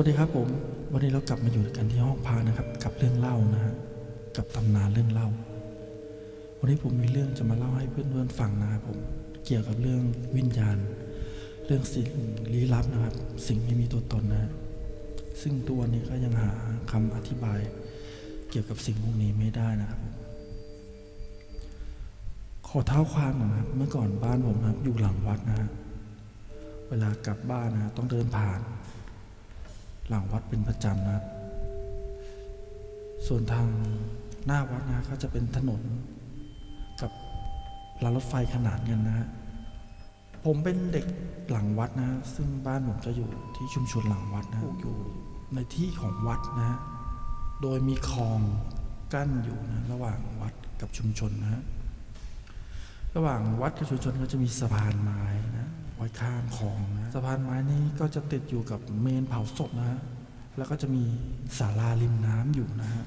วัสดีครับผม วันนี้เรากลับมาอยู่กันที่ห้องพานะครับ กับเรื่องเล่านะฮะกับตำนานเรื่องเล่า วันนี้ผมมีเรื่องจะมาเล่าให้เพื่อนๆฟังนะครับผมเกี่ยวกับเรื่องวิญญาณ เรื่องสิ่งลี้ลับนะครับ สิ่งไม่มีตัวตนนะซึ่งตัวนี้ก็ยังหาคำอธิบาย เกี่ยวกับสิ่งพวกนี้ไม่ได้นะครับขอเท้าความหน่อยนะครับเมื่อก่อนบ้านผมนะครับอยู่หลังวัดนะฮะเวลากลับบ้านนะต้องเดินผ่าน หลังวัดเป็นประจำนะครับ ส่วนทางหน้าวัดนะก็จะเป็นถนนกับรางรถไฟขนานกันนะฮะผมเป็นเด็กหลังวัดนะ ซึ่งบ้านผมจะอยู่ที่ชุมชนหลังวัดนะอยู่ในที่ของวัดนะ โดยมีคลองกั้นอยู่นะระหว่างวัดกับชุมชนนะ ระหว่างวัดกับชุมชนก็จะมีสะพานไม้นะ ไว้ข้ามคลองนะสะพานไม้นี้ก็จะติดอยู่กับเมนเผาศพนะแล้วก็จะมีศาลาริมน้ำอยู่นะฮะ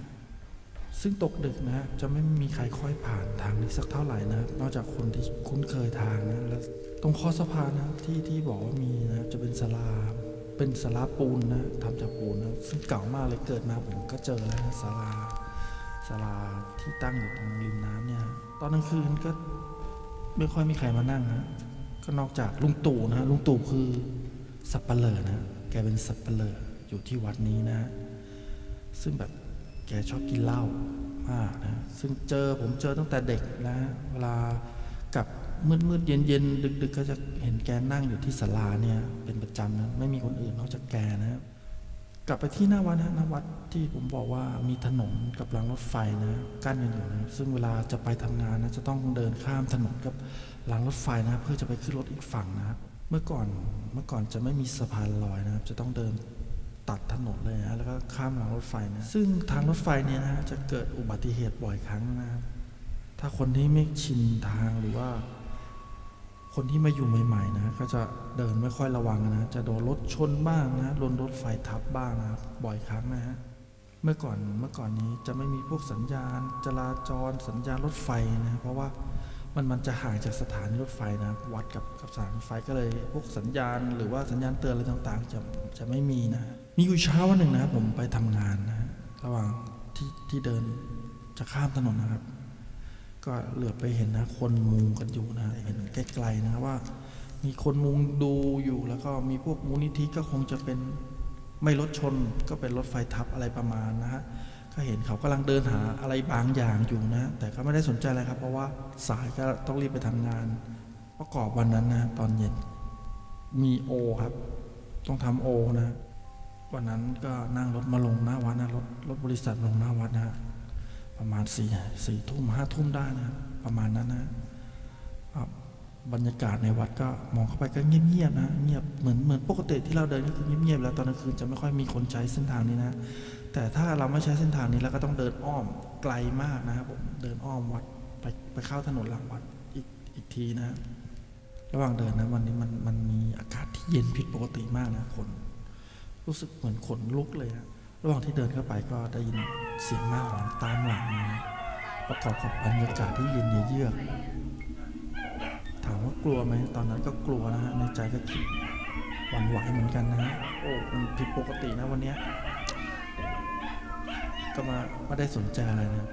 ซึ่งตกดึกนะฮะจะไม่มีใครค่อยผ่านทางนี้สักเท่าไหร่นะนอกจากคนที่คุ้นเคยทางนะแล้วตรงคอสะพานนะที่ที่บอกว่ามีนะจะเป็นศาลาเป็นศาลาปูนนะทำจากปูนนะซึ่งเก่ามากเลยเกิดมาผมก็เจอแล้วนะศาลาศาลาที่ตั้งอยู่ตรงริมน้ำเนี่ยตอนกลางคืนก็ไม่ค่อยมีใครมานั่งนะ ก็นอกจากลุงตู่นะลุงตู่คือสับปะเลอนะ แกเป็นสับปะเลออยู่ที่วัดนี้นะ ซึ่งแบบแกชอบกินเหล้ามากนะ ซึ่งเจอผมเจอตั้งแต่เด็กนะ เวลากับมืดมืดเย็นเย็นดึกๆก็จะเห็นแกนั่งอยู่ที่ศาลาเนี่ย เป็นประจำนะ ไม่มีคนอื่นนอกจากแกนะกลับไปที่หน้าวัดนะหน้าวัดที่ผมบอกว่ามีถนนกับรางรถไฟนะ กั้นกันอยู่นะ ซึ่งเวลาจะไปทำงานนะจะต้องเดินข้ามถนนกับ รางรถไฟนะเพื่อจะไปขึ้นรถอีกฝั่งนะครับ เมื่อก่อนเมื่อก่อนจะไม่มีสะพานลอยนะครับ จะต้องเดินตัดถนนเลยนะแล้วก็ข้ามรางรถไฟนะซึ่งทางรถไฟเนี่ยนะจะเกิดอุบัติเหตุบ่อยครั้งนะครับ ถ้าคนที่ไม่ชินทางหรือว่า คนที่มาอยู่ใหม่ๆนะก็จะเดินไม่ค่อยระวังนะจะโดนรถชนบ้างนะโดนรถไฟทับบ้างนะครับบ่อยครั้งนะฮะเมื่อก่อนเมื่อก่อนนี้จะไม่มีพวกสัญญาณจราจรสัญญาณรถไฟนะเพราะว่า มันมันจะห่างจากสถานีรถไฟนะวัดกับกับสถานีรถไฟก็เลย พวกสัญญาณ หรือว่าสัญญาณเตือนอะไรต่างๆ จะจะไม่มีนะ มีอยู่เช้าวันหนึ่งนะครับผมไปทำงานนะระหว่างที่ที่เดินจะข้ามถนนนะครับ ก็เหลือไปเห็นนะคนมุงกันอยู่นะเห็นไกล้ๆนะว่า มีคนมุงดูอยู่แล้วก็มีพวกมูลนิธิก็คงจะเป็นไม่รถชนก็เป็นรถไฟทับอะไรประมาณนะฮะ ก็เห็นเขากำลังเดินหาอะไรบางอย่างอยู่นะ แต่ก็ไม่ได้สนใจอะไรครับ เพราะว่าสายก็ต้องรีบไปทำงาน ประกอบวันนั้นนะตอนเย็น มีโอครับ ต้องทำโอนะ วันนั้นก็นั่งรถมาลงหน้าวัดนะรถรถบริษัทลงหน้าวัดนะประมาณสี่สี่ทุ่มห้าทุ่มได้นะประมาณนั้นนะครับบรรยากาศในวัดก็มองเข้าไปก็เงียบๆนะเงียบเหมือนเหมือนปกติที่เราเดินก็คือเงียบๆแล้วตอนกลางคืนจะไม่ค่อยมีคนใช้เส้นทางนี้นะ แต่ถ้าเราไม่ใช้เส้นทางนี้แล้วก็ต้องเดินอ้อมไกลมากนะครับผมเดินอ้อมวัดไปไปเข้าถนนหลังวัดอีกอีกทีนะ ระหว่างเดินนะวันนี้มันมันมีอากาศที่เย็นผิดปกติมากนะคน รู้สึกเหมือนขนลุกเลยนะระหว่างที่เดินเข้าไปก็ได้ยินเสียงมาหอนตามหลังนะประกอบกับบรรยากาศที่เย็นเยือกถามว่ากลัวไหมตอนนั้นก็กลัวนะฮะในใจก็คิดหวั่นไหวเหมือนกันนะฮะโอ้มันผิดปกตินะวันเนี้ย ก็มาไม่ได้สนใจอะไรนะ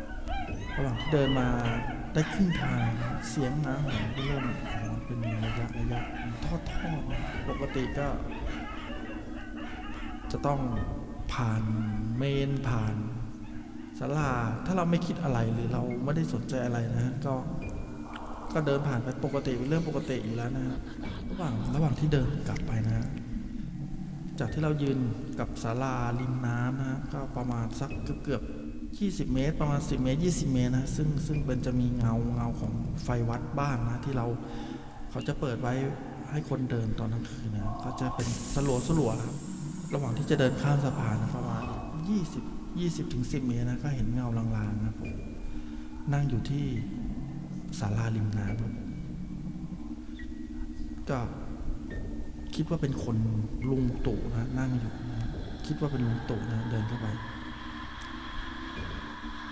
ระหว่างที่เดินมาได้ครึ่งทางเสียงหมาหอนก็เริ่มหอนเป็นระยะระยะทอดทอดๆปกติก็ จะต้องผ่านเมนผ่านศาลาถ้าเราไม่คิดอะไรหรือเราไม่ได้สนใจอะไรนะ ก็ก็เดินผ่านไปปกติเป็นเรื่องปกติอยู่แล้วนะระหว่างระหว่างที่เดินกลับไปนะ จากที่เรายืนกับศาลาริมน้ำนะก็ประมาณสักเกือบๆ20 เมตร ประมาณ 10 เมตร 20 เมตรนะซึ่งซึ่งเป็นจะมีเงาเงาของไฟวัดบ้างนะที่เราเขาจะเปิดไว้ให้คนเดินตอนกลางคืนนะก็จะเป็นสลัวสลัวครับระหว่างที่จะเดินข้ามสะพานนะประมาณ 20 20ถึง10 เมตรนะก็เห็นเงาลางๆนะผมนั่งอยู่ที่ศาลาริมน้ำก็ คิดว่าเป็นคนลุงตู่นะนั่งอยู่นะคิดว่าเป็นลุงตู่นะเดินเข้าไป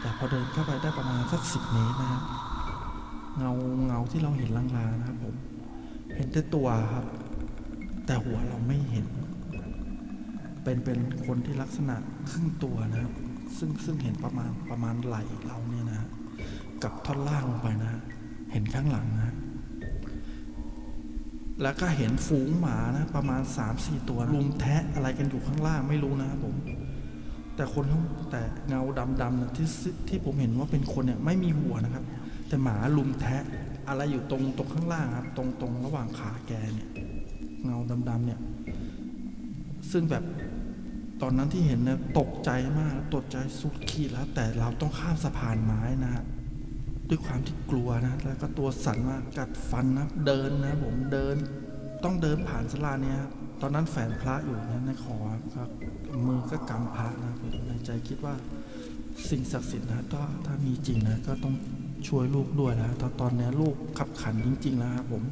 แต่พอเดินเข้าไปได้ประมาณสักสิบเมตรนะครับเงาเงาที่เราเห็นลางๆนะครับผม เห็นแต่ตัวครับ แต่หัวเราไม่เห็น เป็นเป็นคนที่ลักษณะครึ่งตัวนะครับ ซึ่งซึ่งเห็นประมาณประมาณไหล่เราเนี่ยนะ กับท่อนล่างลงไปนะ เห็นข้างหลังนะฮะ แล้วก็เห็นฝูงหมานะ ประมาณ3าสี่ตัวรุมแทะอะไรกันอยู่ข้างล่างไม่รู้นะครับผม แต่คนข้างแต่เงาดำๆนะที่ที่ผมเห็นว่าเป็นคนเนี่ยไม่มีหัวนะครับ แต่หมาลุมแทะอะไรอยู่ตรงตรงข้างล่างครับตรงตรงระหว่างขาแกเนี่ยเงาดำๆเนี่ย ซึ่งแบบตอนนั้นที่เห็นเนี่ยตกใจมากตกใจสุดขีดแล้ว แต่เราต้องข้ามสะพานไม้นะฮะ ด้วยความที่กลัวนะ แล้วก็ตัวสั่นมากกัดฟันนะเดินนะผมเดิน ต้องเดินผ่านสลาเนี่ยตอนนั้นแฝนพระอยู่นะในคอครับมือก็กำพระนะในใจคิดว่าสิ่งศักดิ์สิทธิ์นะถ้าถ้ามีจริงนะก็ต้องช่วยลูกด้วยนะตอนตอนนี้ลูกขับขันจริงๆแล้วครับผม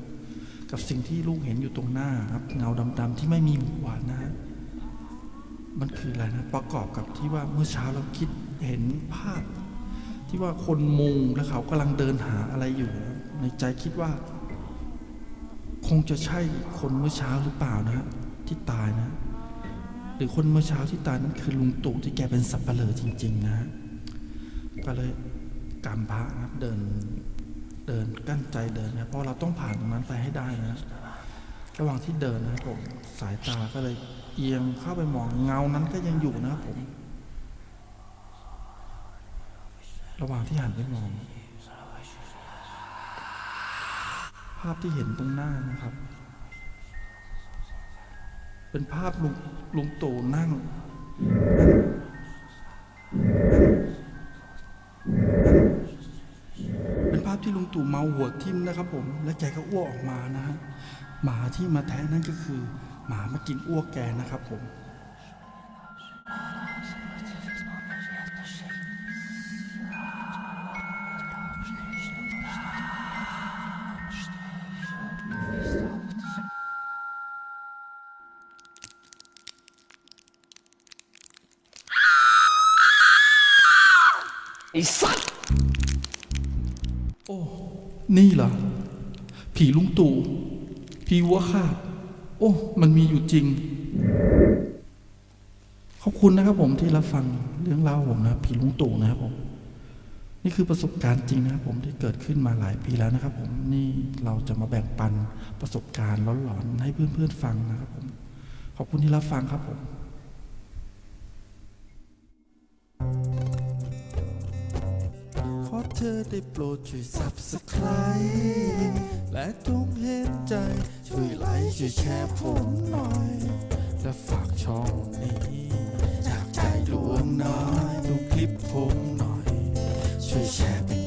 กับสิ่งที่ลูกเห็นอยู่ตรงหน้าครับ เงาดำๆที่ไม่มีหัวนะฮะมันคืออะไรนะประกอบกับที่ว่าเมื่อเช้าเราคิดเห็นภาพ ที่ว่าคนมุงแล้วเขากำลังเดินหาอะไรอยู่ ในใจคิดว่า คงจะใช่คนเมื่อเช้าหรือเปล่านะฮะที่ตายนะ หรือคนเมื่อเช้าที่ตายนั้นคือลุงตู่ที่แกเป็นสับเปลือจริง ๆ นะก็เลยกำพระนะครับเดินเดินกั้นใจเดินนะเพราะเราต้องผ่านตรงนั้นไปให้ได้นะระหว่างที่เดินนะครับผมสายตาก็เลยเอียงเข้าไปมองเงานั้นก็ยังอยู่นะครับผม ระหว่างที่หันไปมอง ภาพที่เห็นตรงหน้านะครับ เป็นภาพลุงลุงตู่นั่งเป็นภาพที่ลุงตู่เมาหัวทิ่มนะครับ ผม และแกก็อ้วกออกมานะฮะหมาที่มาแท้นั่นก็คือ หมามากินอ้วกแกนะครับ ผม ไอ้สัตว์ โอ้ นี่เหรอ ผีลุงตู่ ผีวัวขาดโอ้ มันมีอยู่จริง ขอบคุณนะครับผมที่รับฟังเรื่องเล่าผมนะผีลุงตู่นะครับผม นี่คือประสบการณ์จริงนะครับผมที่เกิดขึ้นมาหลายปีแล้วนะครับ ผมนี่เราจะมาแบ่งปันประสบการณ์หลอนๆให้เพื่อนๆฟังนะครับผม ขอบคุณที่รับฟังครับผม ธอได้โปรดช่วยสับสไคร์และทุกเห็นใจ ช่วยไลค์ช่วยแชร์ผมหน่อย และฝากช่องนี้จากใจดวงน้อยดูคลิปผมหน่อย ช่วยแชร์ไป